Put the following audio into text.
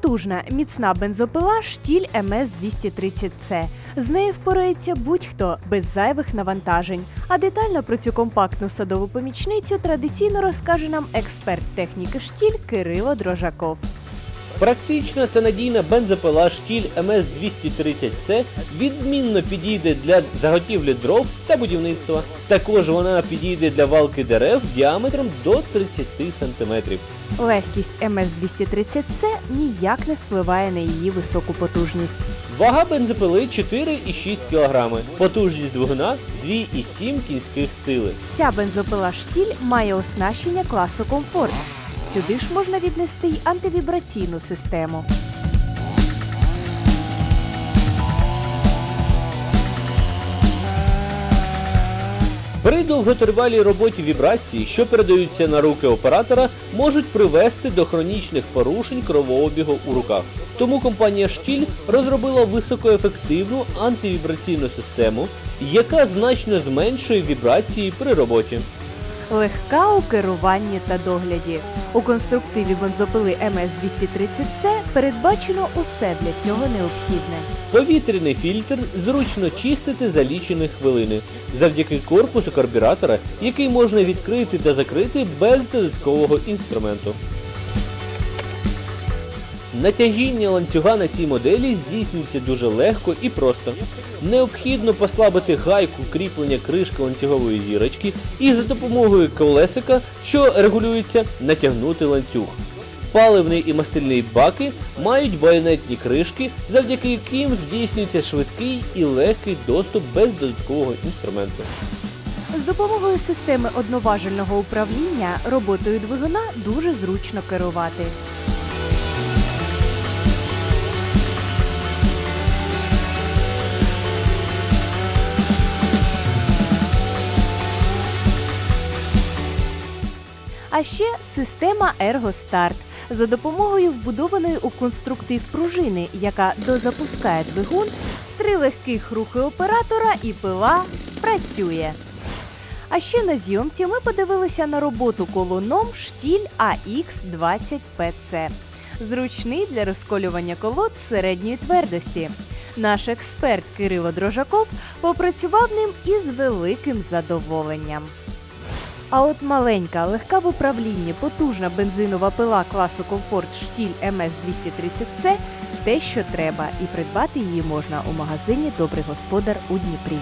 Потужна, міцна бензопила штіль МС 230 c З нею впорається будь-хто без зайвих навантажень. А детально про цю компактну садову помічницю традиційно розкаже нам експерт техніки штіль Кирило Дрожаков. Практична та надійна бензопила штіль МС-230С відмінно підійде для заготівлі дров та будівництва. Також вона підійде для валки дерев діаметром до 30 см. Легкість МС 230 c ніяк не впливає на її високу потужність. Вага бензопили 4,6 кг, потужність двигуна 2,7 кінських сили. Ця бензопила штіль має оснащення класу комфорт. Сюди ж можна віднести й антивібраційну систему. При довготривалій роботі вібрації, що передаються на руки оператора, можуть привести до хронічних порушень кровообігу у руках. Тому компанія Штіль розробила високоефективну антивібраційну систему, яка значно зменшує вібрації при роботі. Легка у керуванні та догляді. У конструктиві бензопили МС 230 c передбачено усе для цього необхідне. Повітряний фільтр зручно чистити за лічені хвилини завдяки корпусу карбюратора, який можна відкрити та закрити без додаткового інструменту. Натяжіння ланцюга на цій моделі здійснюється дуже легко і просто. Необхідно послабити гайку кріплення кришки ланцюгової зірочки і за допомогою колесика, що регулюється, натягнути ланцюг. Паливний і мастильний баки мають байонетні кришки, завдяки яким здійснюється швидкий і легкий доступ без додаткового інструменту. З допомогою системи одноважельного управління роботою двигуна дуже зручно керувати. А ще система ErgoStart за допомогою вбудованої у конструктив пружини, яка дозапускає двигун, три легких рухи оператора і пила працює. А ще на зйомці ми подивилися на роботу колоном штіль AX20PC. Зручний для розколювання колод середньої твердості. Наш експерт Кирило Дрожаков попрацював ним із великим задоволенням. А от маленька, легка в управлінні, потужна бензинова пила класу комфорт штіль МС 230 c те, що треба, і придбати її можна у магазині Добрий господар у Дніпрі.